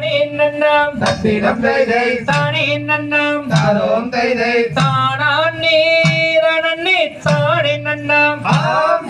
தானே நன்னாம். தத்திடம் தைதை தானே நன்னாம். தாரோம் தைதை தானே தனே தானே நன்னாம். ஆம்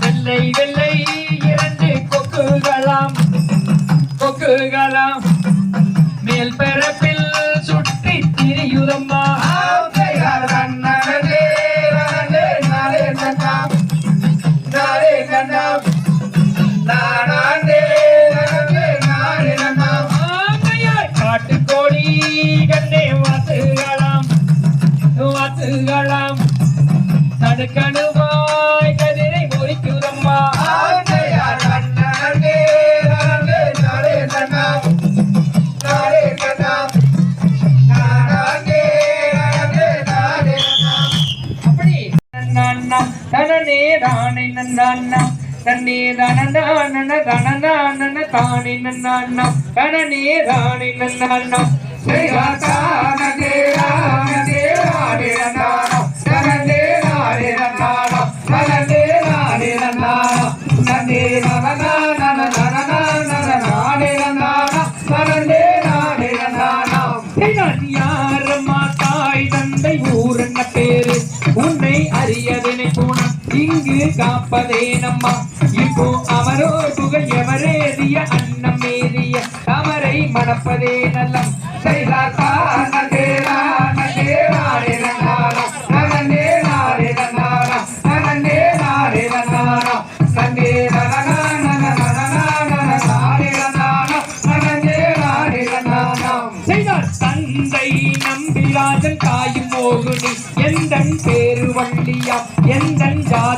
வெள்ளை வெள்ளை இரண்டு கொக்குகளாம். கொக்குகளாம். மேல் பெறப்பே காட்டுக்கோழி கண்ணே வாத்துகளாம். வாத்துகளாம். தடுக்கணுவாய் தானே நன்னாம் தன்னே தனநானன தனநானன தானே நன்னாம் தனனே தானே நன்னாம் நான் காப்பதே நம்மா இப்போ அமரோ புகழ் எவரேறிய அன்னம் மேறிய அமரை மணப்பதே நல்லம் செய்தார் தந்தை நம்பிராஜன் தாயும் மோகுனி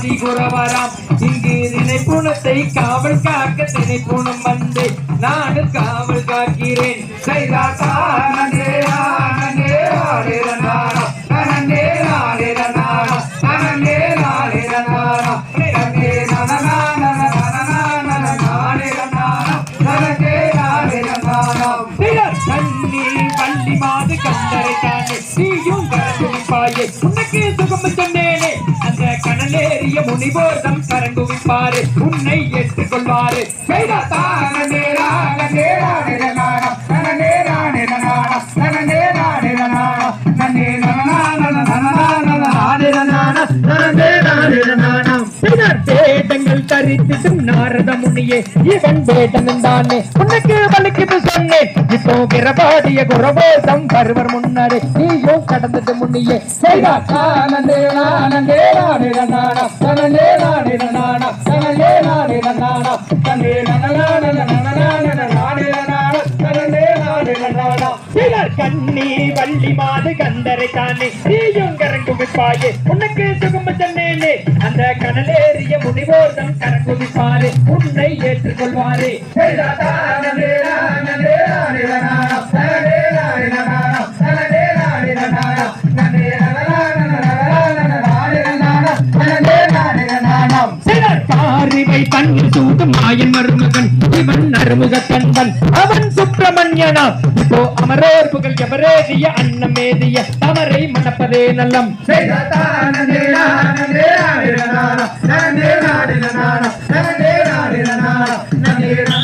காசி குறவராம். இங்கு நினைப்புணத்தை காவல் காக்க நினைப்புணம் வந்து நானும் காவல் காக்கிறேன். செய்தார் கடலேறிய முனிவோர்தம் கரங்குவிப்பாரு உன்னை ஏற்றுக்கொள்வாரு. தான நேராக பண்ணியே இவன் வேதன் தானே உனக்கு வலிக்குது சொன்னேன் இப்போ கிரபாடிய குரபோதம் பருவர் முன்னாடி நீயும் கடந்தது முன்னியே. செய்தார் செய்தார் கண்ணி வள்ளி மாது கந்தரை தானே. நீயும் கரங்குவிப்பாயே உனக்கு சுகம தன்னேனே அந்த கடலேறிய முனிவோர்தம் கரங்குவிப்பாரு உன்னை ஏற்றுக்கொள்வாரே. சிலர் பாரிவை தண்ணீர் சூடும் மாயன் மருமகன். இவன் அருமுக கண்டன் இப்போ அமரோர் புகழ் எவரேதிய அன்னமேதிய தமரை மணப்பதே நல்லம் Hey!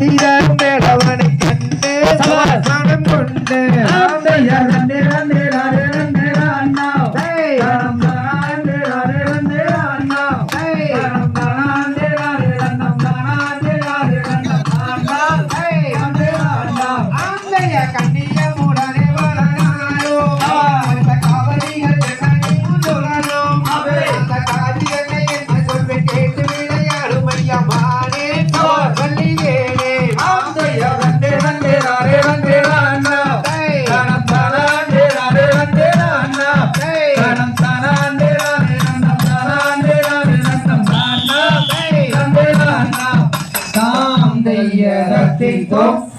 சத்திரம் மேடவனை கண்டு கொண்டு 走。